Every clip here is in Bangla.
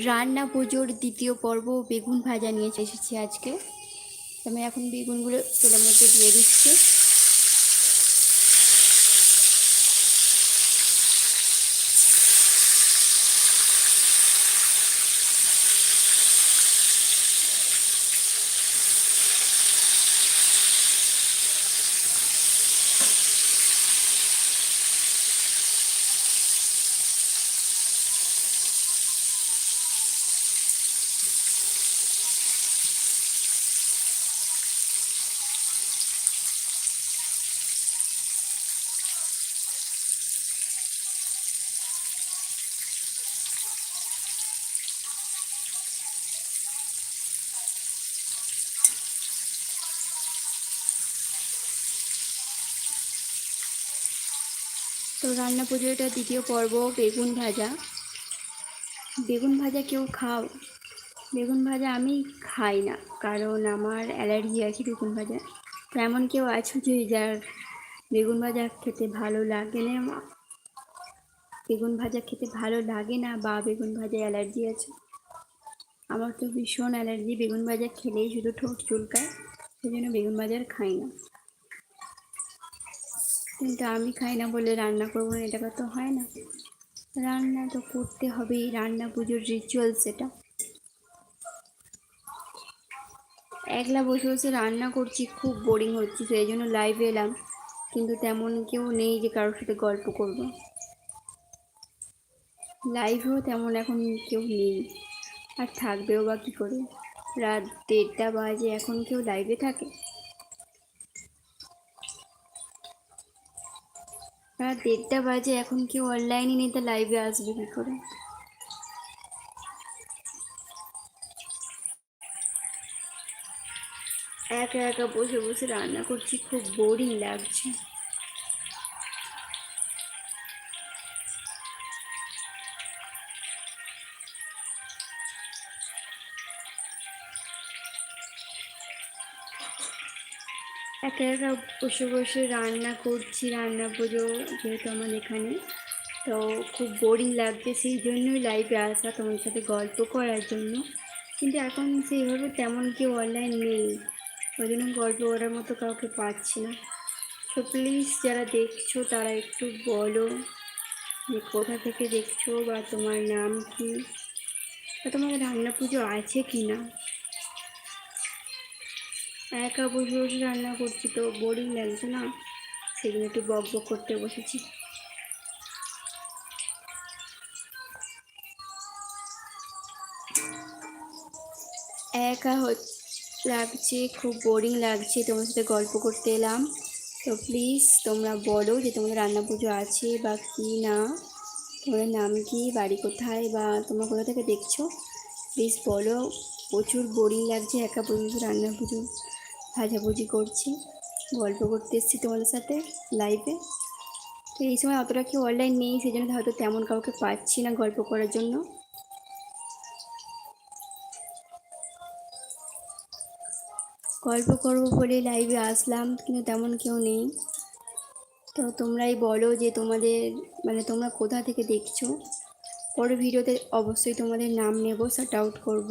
রান্না পুজোর দ্বিতীয় পর্ব বেগুন ভাজা নিয়ে এসেছি আজকে। আমি এখন বেগুনগুলো তেলের মধ্যে দিয়ে দিচ্ছি। তো রান্না পুজোর এটা দ্বিতীয় পর্ব, বেগুন ভাজা। বেগুন ভাজা কেউ খাও? বেগুন ভাজা আমি খাই না, কারণ আমার অ্যালার্জি আছে বেগুন ভাজা। তো এমন কেউ আছো যে যার বেগুন ভাজা খেতে ভালো লাগে না? বেগুন ভাজা খেতে ভালো লাগে না বা বেগুন ভাজা অ্যালার্জি আছে? আমার তো ভীষণ অ্যালার্জি, বেগুন ভাজা খেলেই শুধু ঠোঁট চুলকায় সেই জন্য বেগুন ভাজা খাই না। কিন্তু আমি খাই না বলে রান্না করব না, এটা তো হয় না। রান্না তো করতে হবেই, রান্না পুজোর রিচুয়াল সেটা একলা বসে বসে রান্না করছি, খুব বোরিং হচ্ছে, সেই জন্য লাইভে এলাম। কিন্তু তেমন কেউ নেই যে কারোর সাথে গল্প করব। লাইভেও তেমন এখন কেউ নেই। আর থাকবেও বা কী করে? রাত দেড়টা বাজে, এখন কেউ লাইভে থাকে? রাত দেড়টা বাজে, এখন কি অনলাইনে নিতে লাইভে আসবে কি করে? একা একা বসে বসে রান্না করছি, খুব বোরিং লাগছে। একা একা বসে বসে রান্না করছি, রান্না পুজো যেহেতু আমার এখানে। তো খুব বোরিং লাগছে, সেই জন্যই লাইভে আসা তোমার সাথে গল্প করার জন্য। কিন্তু এখন সেইভাবে তেমন কেউ অনলাইন নেই। ওই জন্য গল্প করার মতো কাউকে পাচ্ছি না। তো প্লিজ যারা দেখছ, তারা একটু বলো যে কোথা থেকে দেখছ বা তোমার নাম কি? বা তোমার রান্না পুজো আছে কি না একা বসে বসে রান্না করছি তো বোরিং লাগছে না, সেদিন একটু বক বক করতে বসেছি। একা লাগছে, খুব বোরিং লাগছে, তোমার সাথে গল্প করতে এলাম। তো প্লিজ তোমরা বলো যে তোমাদের রান্না পুজো আছে বা কি না, তোমাদের নাম কি, বাড়ি কোথায় বা তোমরা কোথা থেকে দেখছ? প্লিজ বলো, প্রচুর বোরিং লাগছে একা পর্যন্ত রান্না পুজো। ভাজাভুজি করছি। গল্প করতে এসেছি তোমাদের সাথে লাইভে তো এই সময় অতটা কেউ অনলাইন নেই সেই জন্য হয়তো তেমন কাউকে পাচ্ছি না গল্প করার জন্য। গল্প করব বলে লাইভে আসলাম, কিন্তু তেমন কেউ নেই। তো তোমরাই বলো যে তোমাদের মানে তোমরা কোথা থেকে দেখছ? পরের ভিডিওতে অবশ্যই তোমাদের নাম নেব শার্ট আউট করব।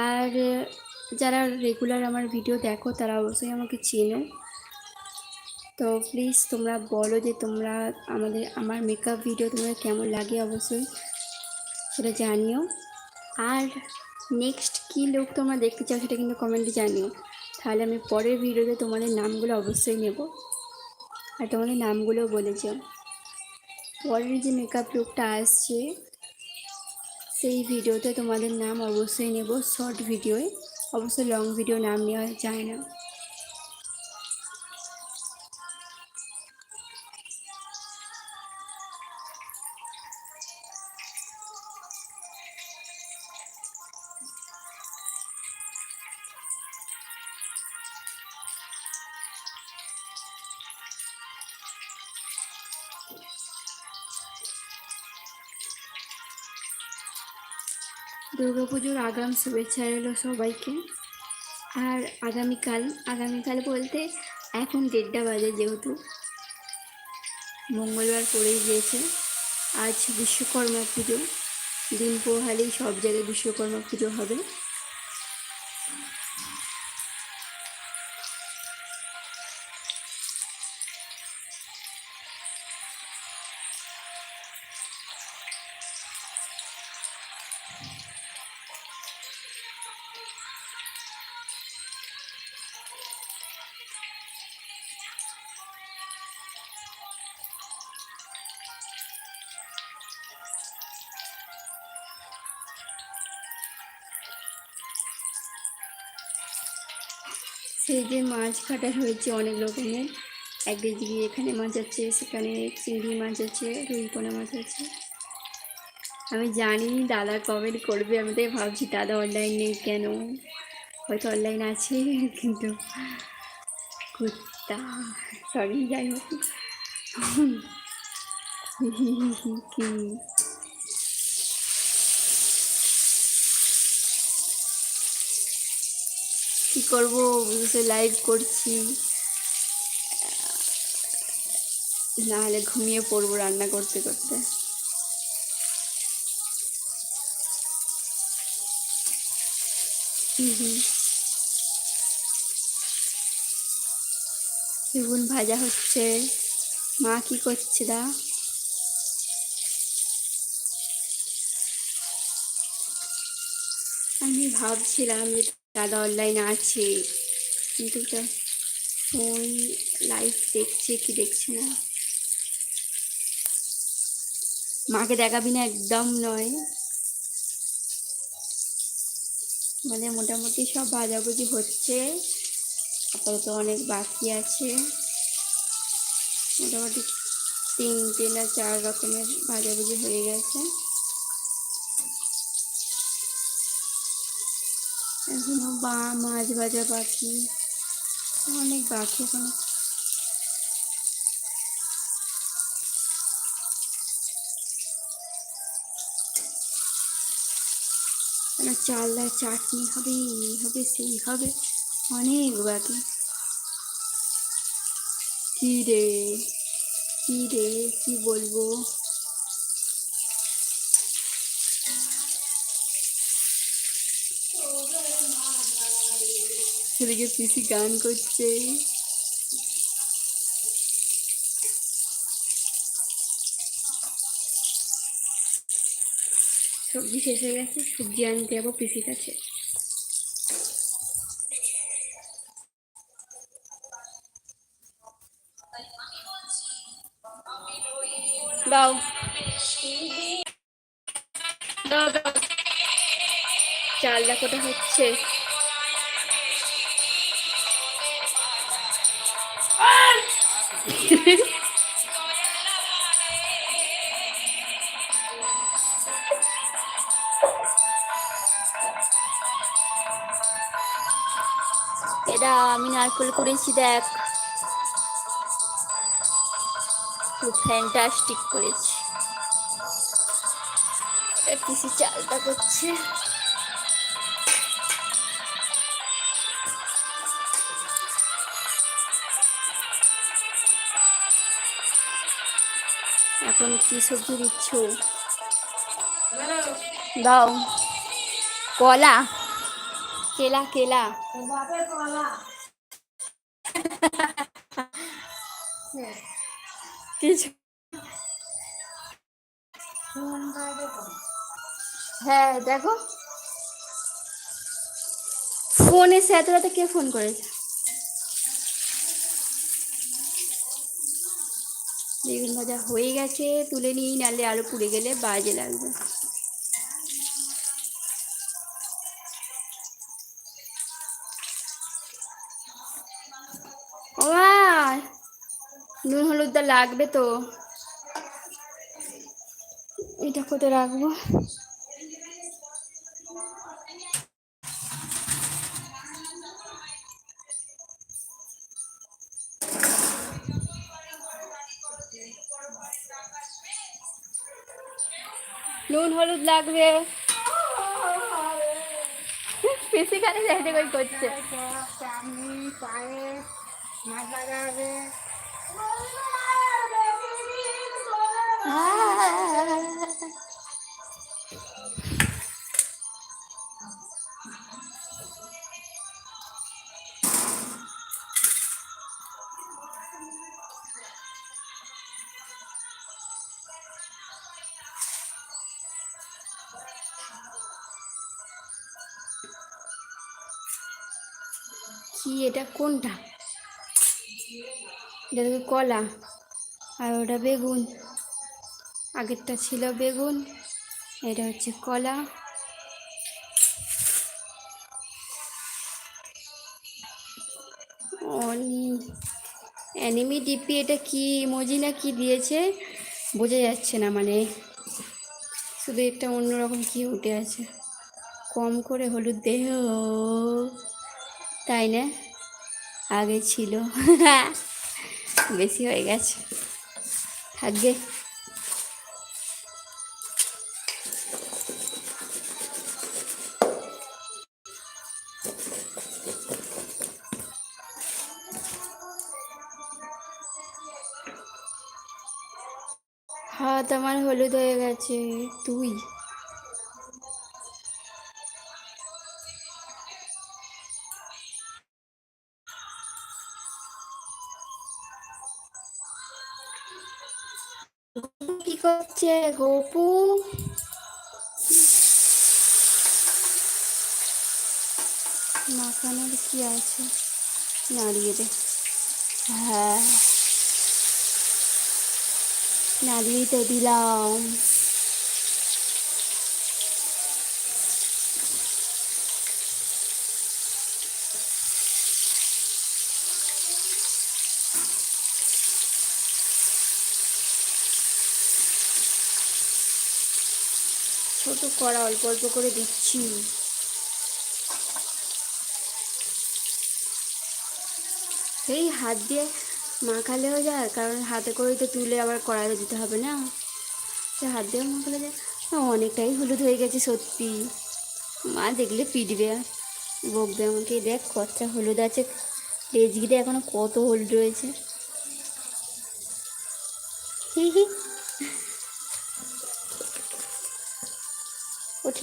আর যারা রেগুলার আমার ভিডিও দেখো, তারা অবশ্যই আমাকে চেনো। তো প্লিজ তোমরা বলো যে তোমরা আমাদের, আমার মেকআপ ভিডিও তোমাদের কেমন লাগে অবশ্যই সেটা জানিও। আর নেক্সট কী লোক তোমরা দেখতে চাও সেটা কিন্তু কমেন্টে জানিও। তাহলে আমি পরের ভিডিওতে তোমাদের নামগুলো অবশ্যই নেব। আর তোমাদের নামগুলোও বলেছ পরের যে মেকআপ লুকটা আসছে সেই ভিডিওতে তোমাদের নাম অবশ্যই নেব শর্ট ভিডিওয়। অবশ্যই লং ভিডিও নাম নেওয়া যায় না। দুর্গাপুজোর আগাম শুভেচ্ছা এলো সবাইকে। আর আগামীকাল আগামীকাল বলতে এখন দেড়টা বাজে যেহেতু। মঙ্গলবার পড়েই গিয়েছে। আজ বিশ্বকর্মা পুজো। দিন পোহালেই সব জায়গায় বিশ্বকর্মা পুজো হবে। সেই যে মাছ কাটা হয়েছে অনেক রকমের। একদিকে এখানে মাছ আছে, সেখানে চিংড়ি মাছ আছে, রুই পোনা মাছ আছে। আমি জানি দাদা কমেন্ট করবে, আমি তাই ভাবছি দাদা অনলাইন নেই কেন? হয়তো অনলাইন আছে, কিন্তু কুত্তা সরি যাই হোক। কি করব বুঝে লাইভ করছি। নাহলে ঘুমিয়ে পড়ব রান্না করতে করতে। বেগুন ভাজা হচ্ছে। মা কি করছে দা? আমি ভাবছিলাম যে দাদা অনলাইন আছে। কিন্তু ফোন লাইভ দেখছে কি দেখছে না। মাকে দেখাবি না একদম নয়। মানে মোটামুটি সব ভাজাভুজি হচ্ছে। আপাতত অনেক বাকি আছে। মোটামুটি তিনটে না চার রকমের ভাজাভুজি হয়ে গেছে। এখনও বা, মাছ ভাজা বাকি। অনেক বাকি একটা চালদার চাটনি হবে, এই হবে, সেই হবে, অনেক বাকি। কি রে? কী রে? কি বলব? সেদিকে পিসি গান করছে। সবজি শেষ হয়ে গেছে, সবজি আনতে যাব পিসির কাছে। দাও। দাও দাও। চালটা কোটা হচ্ছে। এটা আমি নারকেল করেছি দেখ। খুব ফ্যান্টাস্টিক করেছি। পিসি চালটা করছে। এখন কি সবজি দিচ্ছ? দাও। কলা। কেলা কেলা। কিছু হ্যাঁ দেখো। ফোনে এসে এত রাতে কে ফোন করেছে? বেগুন ভাজা হয়ে গেছে, তুলে নিই নালে আরও পুড়ে গেলে বাজে লাগবে। নুন হলুদটা লাগবে তো। এটা কোথায় রাখব? হলুদ লাগবে। পিসি খালি যাইতে কই করছে? চাটনি কি এটা কোনটা? এটা থেকে কলা আর ওটা বেগুন। আগেরটা ছিল বেগুন, এটা হচ্ছে কলা। অ্যানিমি ডিপি এটা কি, ইমোজি না কি দিয়েছে? বোঝা যাচ্ছে না মানে। শুধু একটা অন্যরকম কি উঠে আছে। কম করে হলুদ দেহ। তাই না? আগে ছিল। বেশি হয়ে গেছে। থাকবে হাত আমার হলুদ হয়ে গেছে। তুই? করছে গপু মাখানোর কি আছে নাড়িয়ে দে হ্যাঁ নাড়িয়ে তো দিলাম ছোট কড়া, অল্প অল্প করে দিচ্ছি। এই হাত দিয়ে মাখালেও যায়, কারণ হাতে করেই তো তুলে আবার কড়াইতে দিতে হবে না। হাত দিয়ে মাখালে যায় অনেকটাই হলুদ হয়ে গেছে সত্যি। মা দেখলে পিটবে। বকবে আমাকে, দেখ কতটা হলুদ আছে। লেজগিতে এখনও কত হলুদ রয়েছে। হি হি।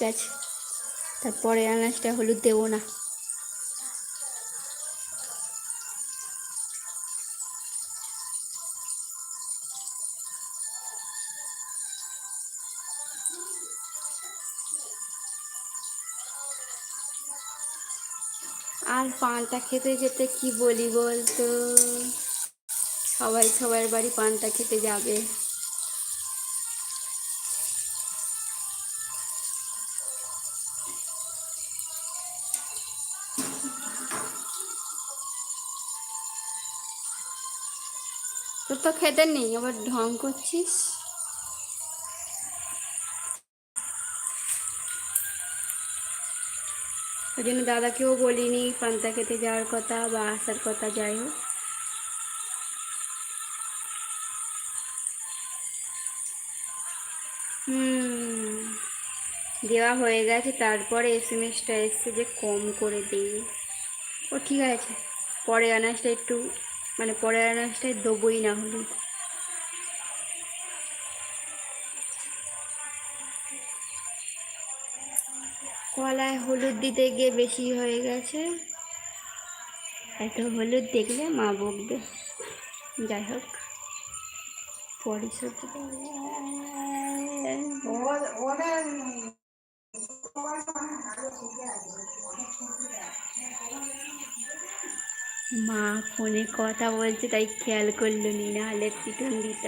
ঠিক আছে। তারপরে আনাজটা হলুদ দেবো না। আর পানটা খেতে যেতে কি বলি বলতো? সবাই সবার বাড়ি পানটা খেতে যাবে। তোর তো খেতে নেই, আবার ঢং করছিস? ওই জন্য দাদাকেও বলিনি, পান্তা খেতে যাওয়ার কথা বা আসার কথা, যাই হোক। হুম, দেওয়া হয়ে গেছে, তারপরে এস এম এসটা এসছে যে কম করে দিই ও ঠিক আছে, পরে আনাসটা একটু মানে পরে আনাজটাই দেবোই না হলে। কলায় হলুদ দিতে গিয়ে বেশি হয়ে গেছে। এত হলুদ দেখলে মা বকবে। যাই হোক, পরে সবজি মা ফোনে কথা বলছে, তাই খেয়াল করল নি নাহলে পিটন দিত।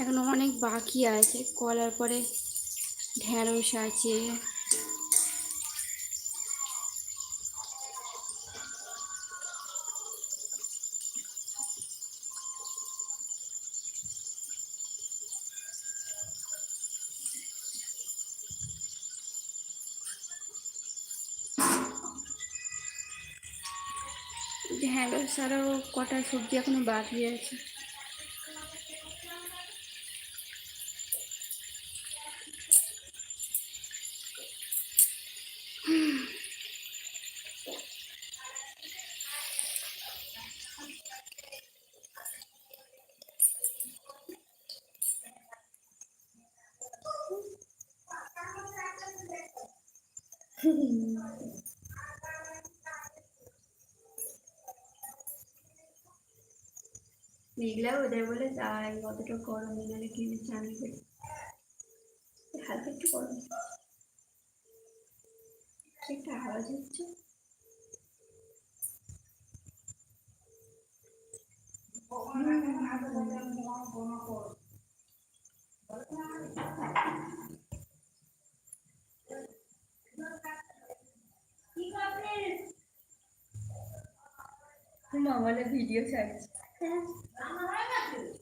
এখনও অনেক বাকি আছে কলার পরে ঢ্যাঁড়স আছে ঢ্যাঁড়স ছাড়াও কটা সবজি এখনো বাকি আছে Mm-hmm. মেঘলা ওদের বলে তাই অতটা গরমে গেলে কিনে চান হালকা একটু গরম। আওয়াজ হচ্ছে। ভিডিও ছাড়ছে। Yes. I'm a rabbit.